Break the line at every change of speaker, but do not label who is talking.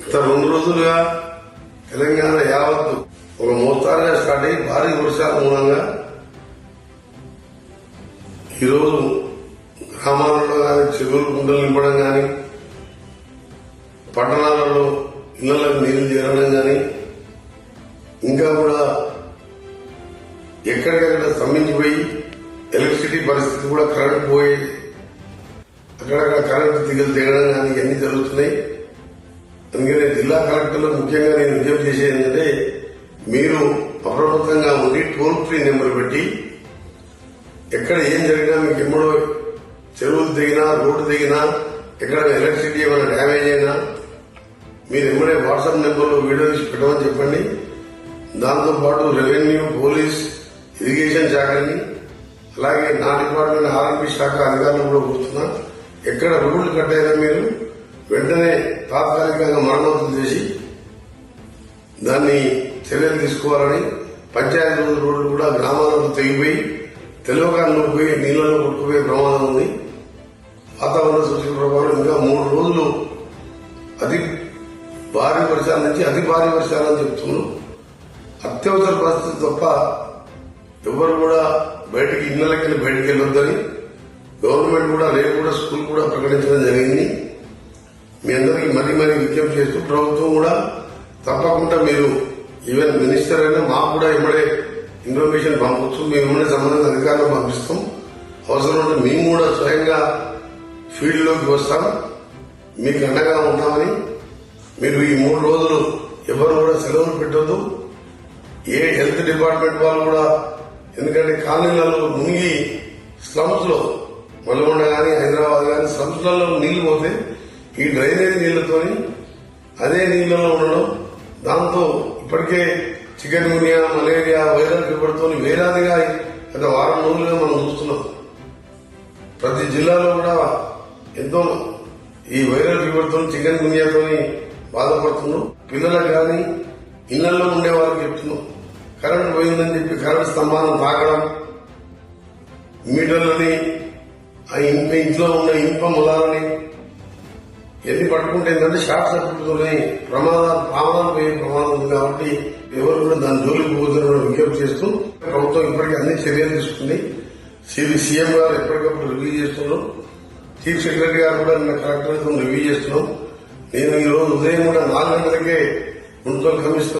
గత రెండు రోజులుగా తెలంగాణ యావత్తు ఒక మోస్తారుగా స్టార్ట్ అయ్యి భారీ వర్షాల మూలంగా ఈరోజు గ్రామాలలో కానీ చెరువులు గుండెలు నింపడం కానీ పట్టణాలలో ఇళ్ళకు నీళ్ళు చేరడం కానీ ఇంకా కూడా ఎక్కడికక్కడ స్తంభించిపోయి ఎలక్ట్రిసిటీ పరిస్థితి కూడా కరెంట్ పోయి అక్కడక్కడ కరెంటు దిగలు తెగడం కానీ ఇవన్నీ జరుగుతున్నాయి. అందుకనే జిల్లా కలెక్టర్లు ముఖ్యంగా నేను విజ్ఞప్తి చేసేది ఏంటంటే మీరు అప్రమత్తంగా ఉండి టోల్ ఫ్రీ నెంబర్ పెట్టి ఎక్కడ ఏం జరిగినా మీకు ఎమ్మడో చెరువులు దిగినా రోడ్డు దిగినా ఎక్కడ ఎలక్ట్రిసిటీ ఏమైనా డ్యామేజ్ అయినా మీరు ఎమ్మడే వాట్సాప్ నెంబర్లో వీడియో తీసి పెట్టమని చెప్పండి. దాంతో పాటు రెవెన్యూ పోలీస్ ఇరిగేషన్ శాఖని అలాగే నా డిపార్ట్మెంట్ ఆర్ఎంపీ శాఖ అధికారులు కూడా కూర్చున్నా. ఎక్కడ రోడ్లు కట్టయినా మీరు? వెంటనే తాత్కాలికంగా మరమ్మతులు చేసి దాన్ని చర్యలు తీసుకోవాలని పంచాయతీ రోడ్లు కూడా గ్రామాలకు తెగిపోయి తెలవకాలను పోయి నీళ్ళలో కొట్టుకుపోయే ప్రమాదం ఉంది. వాతావరణ సూచన ప్రకారం ఇంకా మూడు రోజులు అతి భారీ వర్షాల నుంచి అతి భారీ వర్షాలని చెప్తున్నాం అత్యవసర పరిస్థితి తప్ప ఎవరు కూడా బయటికి ఇళ్ళకెళ్ళి బయటికి వెళ్ళొద్దని గవర్నమెంట్ కూడా రేపు కూడా స్కూల్ కూడా ప్రకటించడం జరిగింది. మీ అందరికీ మరీ మరీ విజ్ఞప్తి చేస్తూ ప్రభుత్వం కూడా తప్పకుండా మీరు ఈవెన్ మినిస్టర్ అయినా మాకు కూడా ఇమ్మడే ఇన్ఫర్మేషన్ పంపొచ్చు మేము ఇమ్మడే సంబంధిత అధికారులు పంపిస్తాం. అవసరం ఉంటే మేము కూడా స్వయంగా ఫీల్డ్లోకి వస్తాం. మీకు అండగా ఉంటామని మీరు ఈ మూడు రోజులు ఎవరు కూడా సెలవులు పెట్టొద్దు. ఏ హెల్త్ డిపార్ట్మెంట్ వాళ్ళు కూడా ఎందుకంటే కాలనీలలో మునిగి స్లమ్స్లో మల్గొండ కానీ హైదరాబాద్ కానీ స్లమ్స్లలో నీళ్ళు పోతే ఈ డ్రైనేజ్ నీళ్ళతోని అదే నీళ్ళలో ఉండడం దాంతో ఇప్పటికే చికెన్ గునియా మలేరియా వైరల్ ఫీవర్తో వేలాదిగా గత వారం రోజులుగా మనం చూస్తున్నాం. ప్రతి జిల్లాలో కూడా ఎంతో ఈ వైరల్ ఫీవర్తో చికెన్ గునియాతో బాధపడుతున్నాం పిల్లలకు కానీ ఇళ్ళలో ఉండే వారికి చెప్తున్నాం. కరెంట్ పోయిందని చెప్పి కరెంట్ స్తంభాలను తాకడం మీటర్లని ఆ ఇంప ఇంట్లో ఉన్న ఇంప ములాలని ఎన్ని పట్టుకుంటే ఏంటంటే షార్ట్ సర్క్యూట్తోనే ప్రమాదాలు ప్రమాదాలు పోయే ప్రమాదం ఉంది కాబట్టి ఎవరు కూడా దాని జోలికి పోతున్న విజ్ఞప్తి చేస్తూ ప్రభుత్వం ఇప్పటికీ అన్ని చర్యలు తీసుకుంది. సివి సీఎం గారు ఎప్పటికప్పుడు రివ్యూ చేస్తున్నాం చీఫ్ సెక్రటరీ గారు కూడా నిన్న కలెక్టర్తో రివ్యూ చేస్తున్నాం. నేను ఈ రోజు ఉదయం కూడా నాలుగు గంటలకే మున్సిపల్ కమిషనర్